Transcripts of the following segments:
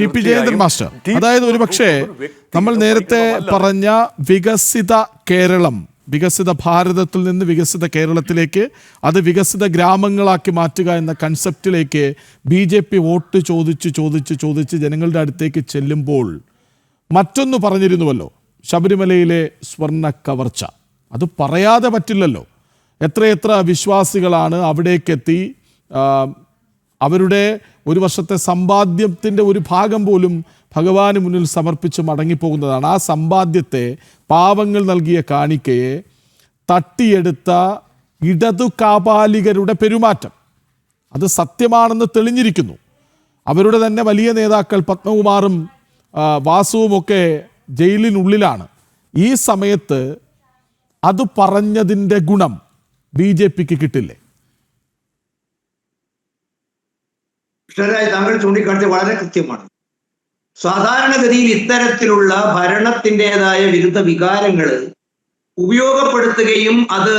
T P Jayendran master. അതായത് ഒരുപക്ഷെ നമ്മൾ നേരത്തെ പറഞ്ഞ വികസിത കേരളം വികസിത ഭാരതത്തിൽ നിന്ന് വികസിത കേരളത്തിലേക്ക് അത് വികസിത ഗ്രാമങ്ങളാക്കി മാറ്റുക എന്ന കൺസെപ്റ്റിലേക്ക് ബി ജെ പി വോട്ട് ചോദിച്ച് ചോദിച്ച് ചോദിച്ച് ജനങ്ങളുടെ അടുത്തേക്ക് ചെല്ലുമ്പോൾ മറ്റൊന്ന് പറഞ്ഞിരുന്നുവല്ലോ ശബരിമലയിലെ സ്വർണ കവർച്ച. അത് പറയാതെ പറ്റില്ലല്ലോ. എത്രയെത്ര വിശ്വാസികളാണ് അവിടേക്കെത്തി അവരുടെ ഒരു വർഷത്തെ സമ്പാദ്യത്തിന്റെ ഒരു ഭാഗം പോലും ഭഗവാന് മുന്നിൽ സമർപ്പിച്ച് മടങ്ങിപ്പോകുന്നതാണ്. ആ സമ്പാദ്യത്തെ പാവങ്ങൾ നൽകിയ കാണിക്കയെ തട്ടിയെടുത്ത ഇടതു കാപാലികരുടെ പെരുമാറ്റം. അത് സത്യമാണെന്ന് തെളിഞ്ഞിരിക്കുന്നു. അവരുടെ തന്നെ വലിയ നേതാക്കൾ പത്മകുമാറും വാസുവുമൊക്കെ ജയിലിനുള്ളിലാണ്. ഈ സമയത്ത് അത് പറഞ്ഞതിന്റെ ഗുണം ബി ജെ പിക്ക് കിട്ടില്ലേ? കൃഷ്ണരാജ് താങ്കൾ ചൂണ്ടിക്കാണിച്ചത് വളരെ കൃത്യമാണ്. സാധാരണഗതിയിൽ ഇത്തരത്തിലുള്ള ഭരണത്തിന്റെതായ വിരുദ്ധ വികാരങ്ങൾ ഉപയോഗപ്പെടുത്തുകയും അത്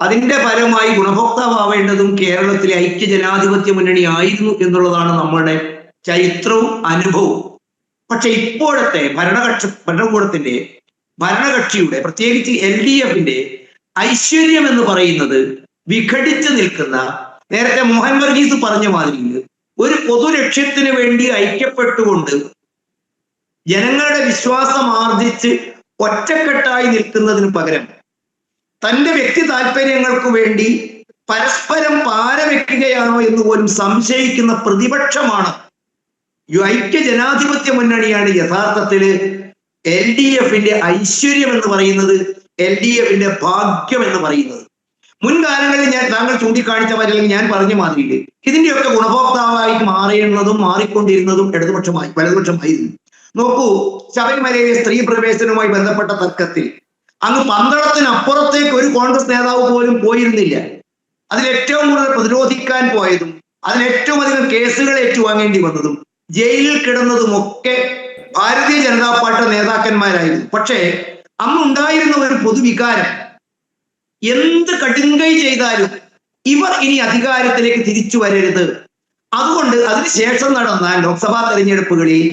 അതിന്റെ ഫലമായി ഗുണഭോക്താവേണ്ടതും കേരളത്തിലെ ഐക്യ ജനാധിപത്യ മുന്നണി ആയിരുന്നു എന്നുള്ളതാണ് നമ്മളുടെ ചരിത്രവും അനുഭവവും. പക്ഷെ ഇപ്പോഴത്തെ ഭരണകക്ഷ ഭരണകൂടത്തിന്റെ ഭരണകക്ഷിയുടെ പ്രത്യേകിച്ച് എൽ ഡി എഫിന്റെ ഐശ്വര്യം എന്ന് പറയുന്നത് വിഘടിച്ചു നിൽക്കുന്ന നേരത്തെ മോഹൻ വർഗീസ് പറഞ്ഞ മാതിരി ഒരു പൊതു ലക്ഷ്യത്തിന് വേണ്ടി ഐക്യപ്പെട്ടുകൊണ്ട് ജനങ്ങളുടെ വിശ്വാസം ആർജിച്ച് ഒറ്റക്കെട്ടായി നിൽക്കുന്നതിന് പകരം തന്റെ വ്യക്തി താല്പര്യങ്ങൾക്ക് വേണ്ടി പരസ്പരം പാരവെക്കുകയാണോ എന്ന് പോലും സംശയിക്കുന്ന പ്രതിപക്ഷമാണ് ഐക്യ ജനാധിപത്യ മുന്നണിയാണ് യഥാർത്ഥത്തിൽ എൽ ഡി എഫിന്റെ ഐശ്വര്യം എന്ന് പറയുന്നത് എൽ ഡി എഫിന്റെ ഭാഗ്യം എന്ന് പറയുന്നത്. മുൻകാലങ്ങളിൽ ഞാൻ താങ്കൾ ചൂണ്ടിക്കാണിച്ച മാതിരി അല്ലെങ്കിൽ ഞാൻ പറഞ്ഞ മാതിരി ഇതിന്റെയൊക്കെ ഗുണഭോക്താവായി മാറിയുന്നതും മാറിക്കൊണ്ടിരുന്നതും ഇടതുപക്ഷമായി വലതുപക്ഷമായിരുന്നു നോക്കൂ ശബരിമലയിലെ സ്ത്രീ പ്രവേശനവുമായി ബന്ധപ്പെട്ട തർക്കത്തിൽ അങ്ങ് പന്തളത്തിനപ്പുറത്തേക്ക് ഒരു കോൺഗ്രസ് നേതാവ് പോലും പോയിരുന്നില്ല. അതിലേറ്റവും കൂടുതൽ പ്രതിരോധിക്കാൻ പോയതും അതിലേറ്റവും അധികം കേസുകൾ ഏറ്റുവാങ്ങേണ്ടി വന്നതും ജയിലിൽ കിടന്നതുമൊക്കെ ഭാരതീയ ജനതാ പാർട്ടി നേതാക്കന്മാരായിരുന്നു. പക്ഷേ അന്നുണ്ടായിരുന്ന ഒരു പൊതുവികാരം എന്ത് കടുങ്കൈ ചെയ്താലും ഇവർ ഇനി അധികാരത്തിലേക്ക് തിരിച്ചു വരരുത്. അതുകൊണ്ട് അതിനുശേഷം നടന്ന ലോക്സഭാ തെരഞ്ഞെടുപ്പുകളിൽ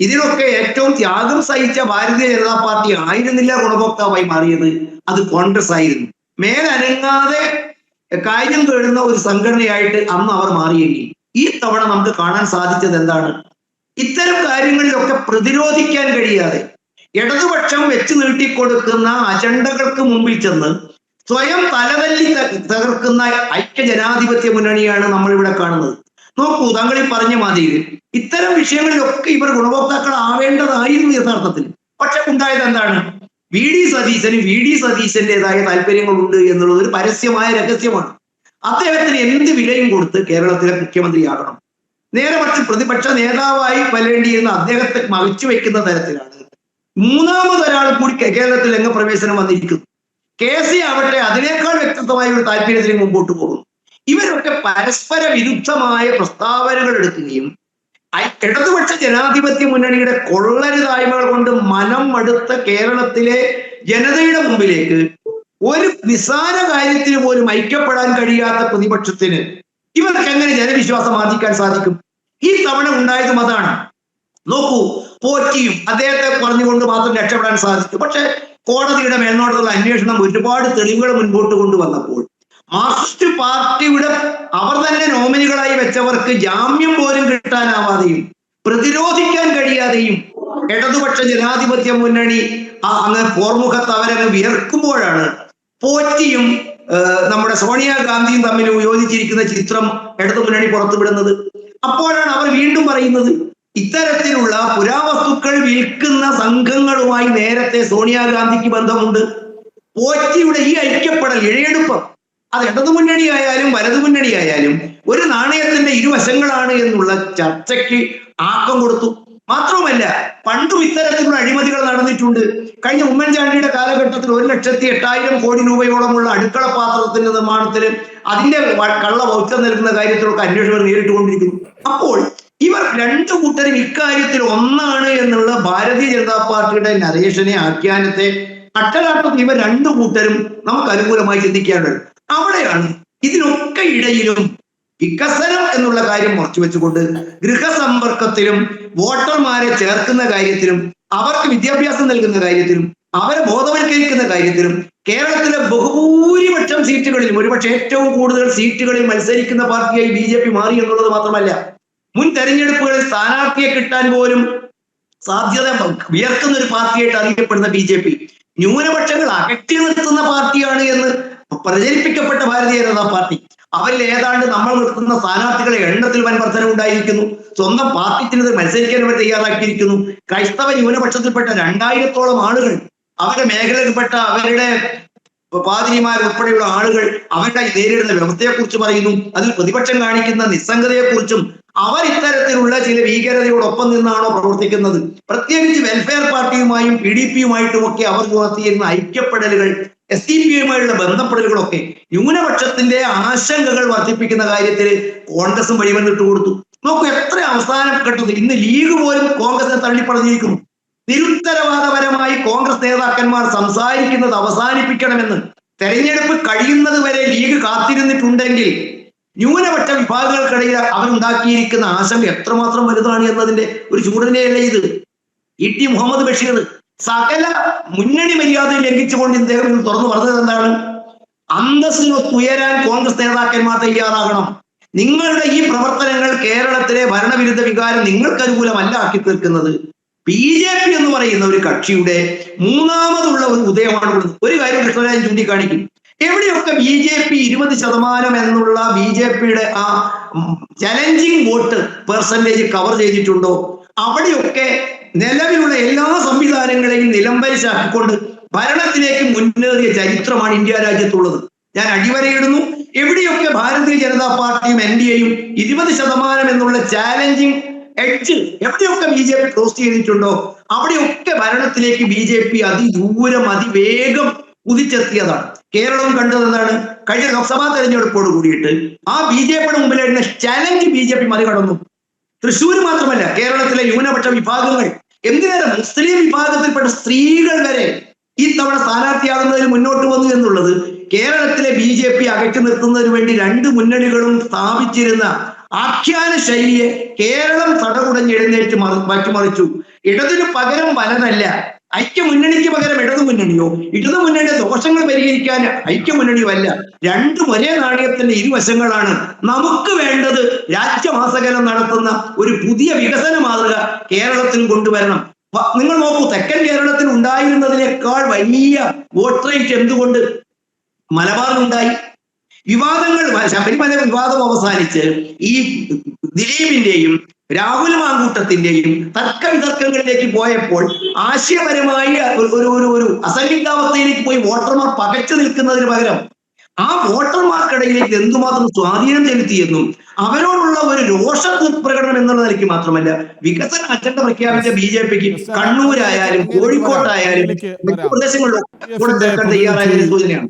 ഇതിനൊക്കെ ഏറ്റവും ത്യാഗം സഹിച്ച ഭാരതീയ ജനതാ പാർട്ടി ആയിരുന്നില്ല ഗുണഭോക്താവായി മാറിയത്. അത് കോൺഗ്രസ് ആയിരുന്നു. മേലനങ്ങാതെ കാര്യം തേടുന്ന ഒരു സംഘടനയായിട്ട് അന്ന് അവർ മാറിയെങ്കിൽ ഈ തവണ നമുക്ക് കാണാൻ സാധിച്ചത് എന്താണ്? ഇത്തരം കാര്യങ്ങളിലൊക്കെ പ്രതിരോധിക്കാൻ കഴിയാതെ ഇടതുപക്ഷം വെച്ച് നീട്ടിക്കൊടുക്കുന്ന അജണ്ടകൾക്ക് മുമ്പിൽ ചെന്ന് സ്വയം തലവല്ലി തകർക്കുന്ന ഐക്യ ജനാധിപത്യ മുന്നണിയാണ് നമ്മൾ ഇവിടെ കാണുന്നത്. നോക്കൂ താങ്കൾ ഈ പറഞ്ഞ മാതിരി ഇത്തരം വിഷയങ്ങളിലൊക്കെ ഇവർ ഗുണഭോക്താക്കൾ ആവേണ്ടതായിരുന്നു യഥാർത്ഥത്തിൽ. പക്ഷെ ഉണ്ടായത് എന്താണ്? വി ഡി സതീശന് വി ഡി സതീശന്റേതായ താല്പര്യങ്ങളുണ്ട് എന്നുള്ളത് ഒരു പരസ്യമായ രഹസ്യമാണ്. അദ്ദേഹത്തിന് എന്ത് വിലയും കൊടുത്ത് കേരളത്തിലെ മുഖ്യമന്ത്രിയാകണം? നേരെ മറിച്ച് പ്രതിപക്ഷ നേതാവായി വരേണ്ടിയിരുന്ന അദ്ദേഹത്തെ മറിച്ചു വെക്കുന്ന തരത്തിലാണ്. മൂന്നാമതൊരാൾ കൂടി കേരളത്തിൽ രംഗപ്രവേശനം വന്നിരിക്കുന്നു. കെ സി ആവട്ടെ അതിനേക്കാൾ വ്യക്തമായ ഒരു താല്പര്യത്തിന് മുമ്പോട്ട് പോകും ഇവരൊക്കെ പരസ്പര വിരുദ്ധമായ പ്രസ്താവനകൾ എടുക്കുകയും ഇടതുപക്ഷ ജനാധിപത്യ മുന്നണിയുടെ കൊള്ളരുതായ്മകൾ കൊണ്ട് മനം മടുത്ത കേരളത്തിലെ ജനതയുടെ മുമ്പിലേക്ക് ഒരു നിസ്സാര കാര്യത്തിന് പോലും ഐക്യപ്പെടാൻ കഴിയാത്ത പ്രതിപക്ഷത്തിന് ഇവർക്ക് എങ്ങനെ ജനവിശ്വാസം ആർജിക്കാൻ സാധിക്കും? ഈ തവണ ഉണ്ടായതും അതാണ്. നോക്കൂ പോറ്റിയും അദ്ദേഹത്തെ പറഞ്ഞുകൊണ്ട് മാത്രം രക്ഷപ്പെടാൻ സാധിച്ചു. പക്ഷെ കോടതിയുടെ മേൽനോട്ടത്തിലുള്ള അന്വേഷണം ഒരുപാട് തെളിവുകൾ മുൻപോട്ട് കൊണ്ടുവന്നപ്പോൾ മാർക്സിസ്റ്റ് പാർട്ടിയുടെ അവർ തന്നെ നോമിനികളായി വെച്ചവർക്ക് ജാമ്യം പോലും കിട്ടാനാവാതെയും പ്രതിരോധിക്കാൻ കഴിയാതെയും ഇടതുപക്ഷ ജനാധിപത്യ മുന്നണി അങ്ങ് പോർമുഖത്ത് അവരങ്ങ് വിയർക്കുമ്പോഴാണ് പോറ്റിയും നമ്മുടെ സോണിയാഗാന്ധിയും തമ്മിൽ യോജിച്ചിരിക്കുന്ന ചിത്രം ഇടതു മുന്നണി പുറത്തുവിടുന്നത്. അപ്പോഴാണ് അവർ വീണ്ടും പറയുന്നത് ഇത്തരത്തിലുള്ള പുരാവസ്തുക്കൾ വിൽക്കുന്ന സംഘങ്ങളുമായി നേരത്തെ സോണിയാഗാന്ധിക്ക് ബന്ധമുണ്ട്. പോറ്റിയുടെ ഈ ഐക്യപ്പെടൽ ഇഴയെടുപ്പം അത് ഇടതു മുന്നണി ആയാലും വലതു മുന്നണി ആയാലും ഒരു നാണയത്തിന്റെ ഇരുവശങ്ങളാണ് എന്നുള്ള ചർച്ചയ്ക്ക് ആക്കം കൊടുത്തു. മാത്രവുമല്ല പണ്ടും ഇത്തരത്തിലുള്ള അഴിമതികൾ നടന്നിട്ടുണ്ട്. കഴിഞ്ഞ ഉമ്മൻചാണ്ടിയുടെ കാലഘട്ടത്തിൽ ഒരു ലക്ഷത്തി എട്ടായിരം കോടി രൂപയോളമുള്ള അടുക്കള പാത്രത്തിന്റെ നിർമ്മാണത്തിൽ അതിന്റെ കള്ള വൗച്ചർ നൽകുന്ന കാര്യത്തിലൊക്കെ അന്വേഷകർ നേരിട്ടുകൊണ്ടിരിക്കുന്നു. അപ്പോൾ ഇവർ രണ്ടു കൂട്ടരും ഇക്കാര്യത്തിൽ ഒന്നാണ് എന്നുള്ള ഭാരതീയ ജനതാ പാർട്ടിയുടെ നരേഷനെ ആഖ്യാനത്തെ അട്ടലാട്ടത്തിൽ ഇവർ രണ്ടു കൂട്ടരും നമുക്ക് അനുകൂലമായി ചിന്തിക്കാനുള്ളത് അവിടെയാണ് ഇതിനൊക്കെ ഇടയിലും വികസനം എന്നുള്ള കാര്യം മറച്ചു വെച്ചുകൊണ്ട് ഗൃഹസമ്പർക്കത്തിലും വോട്ടർമാരെ ചേർക്കുന്ന കാര്യത്തിലും അവർക്ക് വിദ്യാഭ്യാസം നൽകുന്ന കാര്യത്തിലും അവരെ ബോധവൽക്കരിക്കുന്ന കാര്യത്തിലും കേരളത്തിലെ ബഹുഭൂരിപക്ഷം സീറ്റുകളിലും ഒരുപക്ഷെ ഏറ്റവും കൂടുതൽ സീറ്റുകളിൽ മത്സരിക്കുന്ന പാർട്ടിയായി ബി മാറി എന്നുള്ളത് മാത്രമല്ല മുൻ തെരഞ്ഞെടുപ്പുകളിൽ സ്ഥാനാർത്ഥിയെ കിട്ടാൻ പോലും സാധ്യത വിയർക്കുന്ന ഒരു പാർട്ടിയായിട്ട് അറിയപ്പെടുന്ന ബി ജെ പി. ന്യൂനപക്ഷങ്ങൾ അകറ്റി നിർത്തുന്ന പാർട്ടിയാണ് എന്ന് പ്രചരിപ്പിക്കപ്പെട്ട ഭാരതീയ ജനതാ പാർട്ടി. അവരിൽ ഏതാണ്ട് നമ്മൾ നിർത്തുന്ന സ്ഥാനാർത്ഥികളെ എണ്ണത്തിൽ വൻ വർധന ഉണ്ടായിരിക്കുന്നു. സ്വന്തം പാർട്ടിക്കിനെതിരെ മത്സരിക്കാൻ അവർ തയ്യാറാക്കിയിരിക്കുന്നു. ക്രൈസ്തവ ന്യൂനപക്ഷത്തിൽപ്പെട്ട രണ്ടായിരത്തോളം ആളുകൾ അവരുടെ മേഖലയിൽപ്പെട്ട അവരുടെ പാതിരിമാർ ഉൾപ്പെടെയുള്ള ആളുകൾ അവരുടെ നേരിടുന്ന വ്യവസ്ഥയെക്കുറിച്ച് പറയുന്നു. അതിൽ പ്രതിപക്ഷം കാണിക്കുന്ന നിസ്സംഗതയെക്കുറിച്ചും അവർ ഇത്തരത്തിലുള്ള ചില ഭീകരതയോടൊപ്പം നിന്നാണോ പ്രവർത്തിക്കുന്നത്? പ്രത്യേകിച്ച് വെൽഫെയർ പാർട്ടിയുമായും പി ഡി പിയുമായിട്ടുമൊക്കെ അവർ നടത്തിയിരുന്ന ഐക്യപ്പെടലുകൾ എസ് ഡി പിയുമായുള്ള ബന്ധപ്പെടലുകളൊക്കെ ന്യൂനപക്ഷത്തിന്റെ ആശങ്കകൾ വർദ്ധിപ്പിക്കുന്ന കാര്യത്തിൽ കോൺഗ്രസും വഴിവന്നിട്ട് കൊടുത്തു. നോക്കൂ എത്ര അവസാനം ഘട്ടത്തിൽ ഇന്ന് ലീഗ് പോലും കോൺഗ്രസിനെ തള്ളിപ്പറഞ്ഞിരിക്കുന്നു. നിരുത്തരവാദപരമായി കോൺഗ്രസ് നേതാക്കന്മാർ സംസാരിക്കുന്നത് അവസാനിപ്പിക്കണമെന്ന് തെരഞ്ഞെടുപ്പ് കഴിയുന്നത് വരെ ലീഗ് കാത്തിരുന്നിട്ടുണ്ടെങ്കിൽ ന്യൂനപക്ഷ വിഭാഗങ്ങൾക്കിടയിൽ അവരുണ്ടാക്കിയിരിക്കുന്ന ആശങ്ക എത്രമാത്രം വലുതാണ് എന്നതിന്റെ ഒരു ചൂടനെയല്ലേ ഇത്? ഇ ടി മുഹമ്മദ് ബഷീർ സകല മുന്നണി മര്യാദ ലംഘിച്ചുകൊണ്ട് ഇദ്ദേഹം തുറന്നു പറഞ്ഞത് എന്താണ്? അന്തസ്സിനൊത്തുയരാൻ കോൺഗ്രസ് നേതാക്കന്മാർ തയ്യാറാകണം. നിങ്ങളുടെ ഈ പ്രവർത്തനങ്ങൾ കേരളത്തിലെ ഭരണവിരുദ്ധ വികാരം നിങ്ങൾക്ക് അനുകൂലമല്ല ആക്കി തീർക്കുന്നത്. ബി ജെ പി എന്ന് പറയുന്ന ഒരു കക്ഷിയുടെ മൂന്നാമതുള്ള ഒരു ഉദയമാണ്. ഒരു കാര്യം കൃഷ്ണരാജൻ ചൂണ്ടിക്കാണിക്കും. എവിടെയൊക്കെ ബി ജെ പി ഇരുപത് ശതമാനം എന്നുള്ള ബി ജെ പിയുടെ ആ ചലഞ്ചിങ് വോട്ട് പെർസെന്റേജ് കവർ ചെയ്തിട്ടുണ്ടോ? അവിടെയൊക്കെ നിലവിലുള്ള എല്ലാ സംവിധാനങ്ങളെയും നിലംപരിശാക്കിക്കൊണ്ട് ഭരണത്തിലേക്ക് മുന്നേറിയ ചരിത്രമാണ് ഇന്ത്യ രാജ്യത്തുള്ളത്. ഞാൻ അടിവരയിടുന്നു. എവിടെയൊക്കെ ഭാരതീയ ജനതാ പാർട്ടിയും എൻ ഡി എയും ഇരുപത് ശതമാനം എന്നുള്ള ചാലഞ്ചിങ് എഡ്ജ് എവിടെയൊക്കെ ബി ജെ പി ക്രോസ് ചെയ്തിട്ടുണ്ടോ? അവിടെയൊക്കെ ഭരണത്തിലേക്ക് ബി ജെ പി അതിദൂരം അതിവേഗം കുതിച്ചെത്തിയതാണ്. കേരളം കണ്ടത് എന്താണ്? കഴിഞ്ഞ ലോക്സഭാ തെരഞ്ഞെടുപ്പോട് കൂടിയിട്ട് ആ ബി ജെ പിയുടെ മുമ്പിലായിരുന്ന ചലഞ്ച് ബി ജെ പി മറികടന്നു. തൃശ്ശൂർ മാത്രമല്ല കേരളത്തിലെ ന്യൂനപക്ഷ വിഭാഗങ്ങൾ. എന്തിനേറെ മുസ്ലിം വിഭാഗത്തിൽപ്പെട്ട സ്ത്രീകൾ വരെ ഈ തവണ സ്ഥാനാർത്ഥിയാകുന്നതിൽ മുന്നോട്ട് വന്നു എന്നുള്ളത് കേരളത്തിലെ ബി ജെ പി അകറ്റി നിർത്തുന്നതിന് വേണ്ടി രണ്ട് മുന്നണികളും സ്ഥാപിച്ചിരുന്ന ആഖ്യാന ശൈലിയെ കേരളം തടകുടഞ്ഞെഴുന്നേറ്റ് മറി മാറ്റിമറിച്ചു. ഇടതിന് പകരം വലതല്ല. ഐക്യമുന്നണിക്ക് പകരം ഇടതു മുന്നണിയോ? ഇടതു മുന്നണിയുടെ ദോഷങ്ങൾ പരിഹരിക്കാൻ ഐക്യമുന്നണിയോ അല്ല രണ്ടും ഒരേ നാണയത്തിന്റെ ഇരുവശങ്ങളാണ്. നമുക്ക് വേണ്ടത് രാജ്യമാസകലം നടത്തുന്ന ഒരു പുതിയ വികസന മാതൃക കേരളത്തിൽ കൊണ്ടുവരണം. നിങ്ങൾ നോക്കൂ തെക്കൻ കേരളത്തിൽ ഉണ്ടായിരുന്നതിനേക്കാൾ വലിയ വോട്ട് റേറ്റ് എന്തുകൊണ്ട്? മലബാറിലുണ്ടായി. വിവാദങ്ങൾ ശബരിമല വിവാദം അവസാനിച്ച് ഈ ദിലീപിന്റെയും രാഹുൽ മാങ്കൂട്ടത്തിന്റെയും തർക്ക വിതർക്കങ്ങളിലേക്ക് പോയപ്പോൾ ആശയപരമായി ഒരു ഒരു ഒരു അസന്നിഗ്ധാവസ്ഥയിലേക്ക് പോയി വോട്ടർമാർ പകച്ചു നിൽക്കുന്നതിന് പകരം ആ വോട്ടർമാർക്കിടയിലേക്ക് എന്തുമാത്രം സ്വാധീനം ചെലുത്തിയെന്നും അവരോടുള്ള ഒരു രോഷ പ്രകടനം എന്നുള്ള നിലയ്ക്ക് മാത്രമല്ല വികസന അജണ്ട പ്രഖ്യാപിച്ച ബി ജെ പിക്ക് കണ്ണൂരായാലും കോഴിക്കോട്ടായാലും മറ്റു പ്രദേശങ്ങളിലും കൂടെ ചേർക്കാൻ തയ്യാറായ ഒരു സൂചനയാണ്.